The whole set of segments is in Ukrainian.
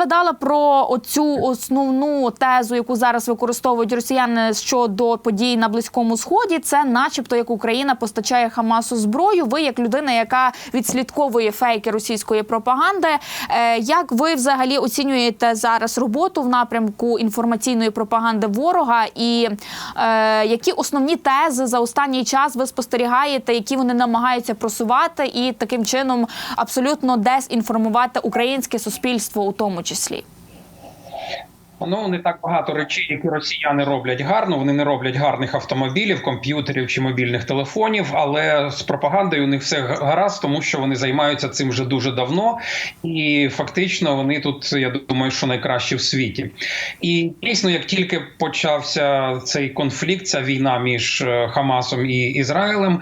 згадала про оцю основну тезу, яку зараз використовують росіяни щодо подій на близькому сході. Це, начебто, як Україна постачає Хамасу зброю. Ви, як людина, яка відслідковує фейки російської пропаганди, е, як ви взагалі оцінюєте зараз роботу в напрямку інформаційної пропаганди ворога, і е, які основні тези за останній час ви спостерігаєте, які вони намагаються просувати, і таким чином абсолютно дезінформувати українське суспільство у тому числі? Ну не так багато речей, які росіяни роблять гарно. Вони не роблять гарних автомобілів, комп'ютерів чи мобільних телефонів. Але з пропагандою у них все гаразд, тому що вони займаються цим вже дуже давно, і фактично вони тут, я думаю, що найкращі в світі. І дійсно, як тільки почався цей конфлікт, ця війна між е, Хамасом і Ізраїлем,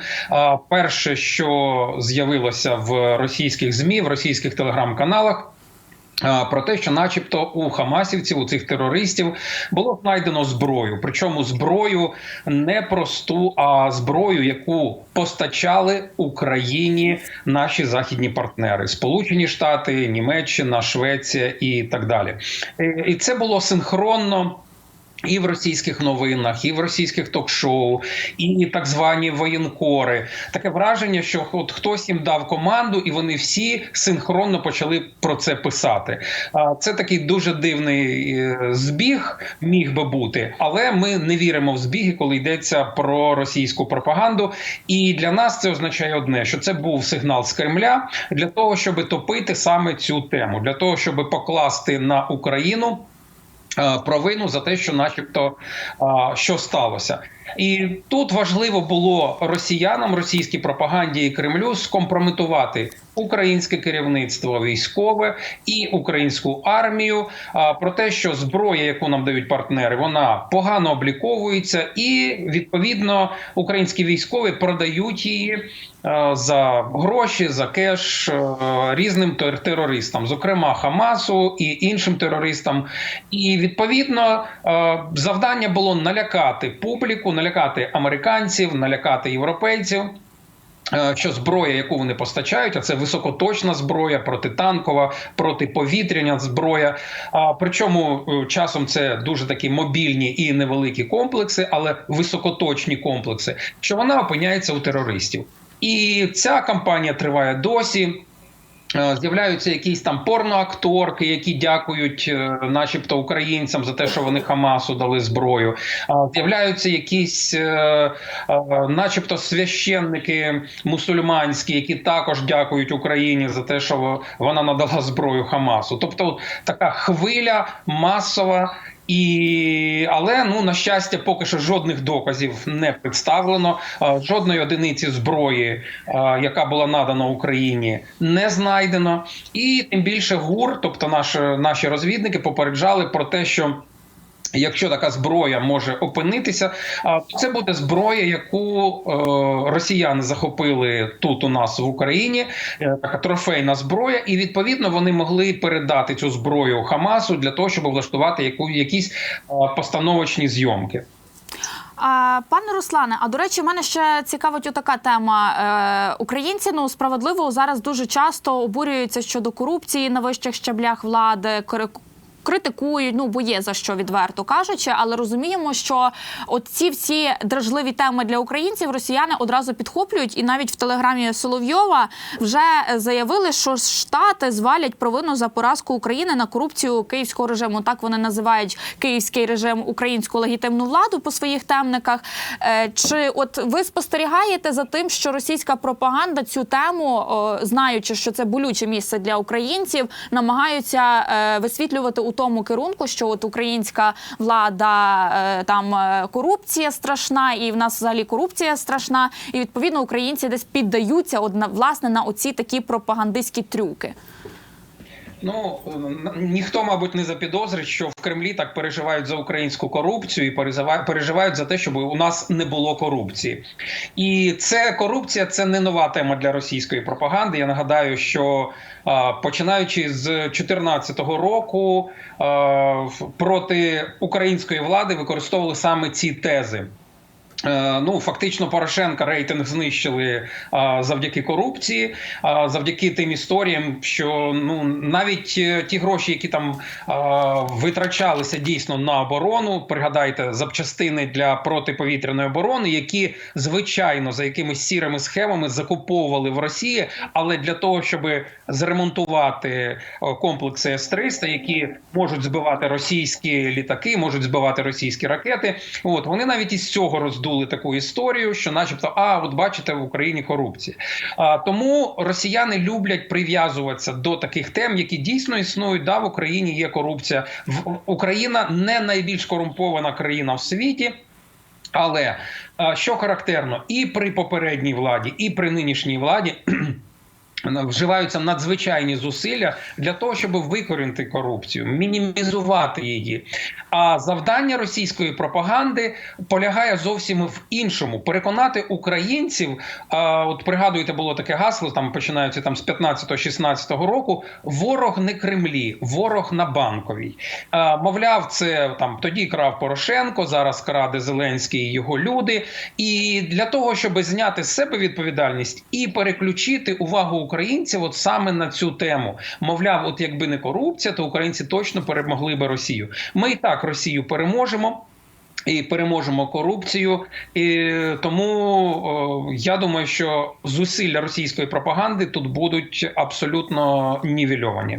перше, що з'явилося в російських змі, в російських телеграм-каналах. Про те, що, начебто, у Хамасівців, у цих терористів, було знайдено зброю. Причому зброю не просту, а зброю, яку постачали Україні наші західні партнери: Сполучені Штати, Німеччина, Швеція і так далі. Е, І це було синхронно. І в російських новинах, і в російських ток-шоу, і так звані воєнкори. Таке враження, що от хтось їм дав команду, і вони всі синхронно почали про це писати. Це такий дуже дивний е, збіг міг би бути, але ми не віримо в збіги, коли йдеться про російську пропаганду. І для нас це означає одне: що це був сигнал з Кремля для того, щоб топити саме цю тему, для того, щоб покласти на Україну. Е, Провину за те, що, начебто, що сталося, і тут важливо було росіянам, російській пропаганді і Кремлю скомпрометувати українське керівництво військове і українську армію про те, що зброя, яку нам дають партнери, вона погано обліковується, і відповідно українські військові продають її за гроші, за кеш різним терористам, зокрема Хамасу і іншим терористам. І відповідно завдання було налякати публіку, налякати американців, налякати європейців. е, Що зброя, яку вони постачають, а це високоточна зброя, протитанкова, протиповітряна зброя. А причому е, часом це дуже такі мобільні і невеликі комплекси, але високоточні комплекси, що вона опиняється у терористів. І ця кампанія триває досі. Е, З'являються якісь там порноакторки, які дякують, е, начебто, українцям за те, що вони Хамасу дали зброю. А З'являються якісь, е, е, начебто, священники мусульманські, які також дякують Україні за те, що вона надала зброю Хамасу. Тобто така хвиля масова. І але ну на щастя, поки що жодних доказів не представлено. Жодної одиниці зброї, яка була надана Україні, не знайдено. І тим більше ГУР, тобто наші, наші розвідники, попереджали про те, що. Якщо така зброя може опинитися, то це буде зброя, яку е, росіяни захопили тут у нас в Україні, е, така трофейна зброя, і відповідно вони могли передати цю зброю Хамасу для того, щоб влаштувати яку якісь е, постановочні зйомки. Пане Руслане, а до речі, мене ще цікавить отака тема. Українці ну справедливо зараз дуже часто обурюються щодо корупції на вищих щаблях влади. Критикують, ну бо є за що відверто кажучи, але розуміємо, що от ці всі дражливі теми для українців росіяни одразу підхоплюють, і навіть в телеграмі Соловйова вже заявили, що штати звалять провину за поразку України на корупцію київського режиму. Так вони називають київський режим українську легітимну владу по своїх темниках. Е, Чи от ви спостерігаєте за тим, що російська пропаганда цю тему, знаючи, що це болюче місце для українців, намагаються е, висвітлювати у тому керунку, що от українська влада е, там е, корупція страшна, і в нас взагалі корупція страшна, і відповідно українці десь піддаються одна власне на оці такі пропагандистські трюки. Ну ніхто, мабуть, не запідозрить, що в Кремлі так переживають за українську корупцію і переживають, за те, щоб у нас не було корупції. І це корупція це не нова тема для російської пропаганди. Я нагадаю, що починаючи з 2014 року проти української влади використовували саме ці тези. Е, Ну, фактично, Порошенка рейтинг знищили а, завдяки корупції, а, завдяки тим історіям, що ну навіть е, ті гроші, які там а, витрачалися дійсно на оборону, пригадайте запчастини для протиповітряної оборони, які звичайно за якимись сірими схемами закуповували в Росії, але для того, щоб зремонтувати комплекси С-300, які можуть збивати російські літаки, можуть збивати російські ракети. От вони навіть із цього роздули таку історію, що, начебто, а от бачите, в Україні корупція. А тому росіяни люблять прив'язуватися до таких тем, які дійсно існують. Да, в Україні є корупція. Україна не найбільш корумпована країна в світі. Але що характерно, і при попередній владі, і при нинішній владі. Вживаються надзвичайні зусилля для того, щоб викорінити корупцію, мінімізувати її. А завдання російської пропаганди полягає зовсім в іншому: переконати українців. От пригадуєте, було таке гасло, там починається там з 15-16 року. Ворог не Кремлі, ворог на банковій. Мовляв, це там тоді крав Порошенко, зараз краде Зеленський і його люди. І для того, щоб зняти з себе відповідальність і переключити увагу українців, от саме на цю тему. Мовляв, от якби не корупція, то українці точно перемогли би Росію. Ми і так Росію переможемо. І переможемо корупцію, і тому о, я думаю, що зусилля російської пропаганди тут будуть абсолютно нівельовані.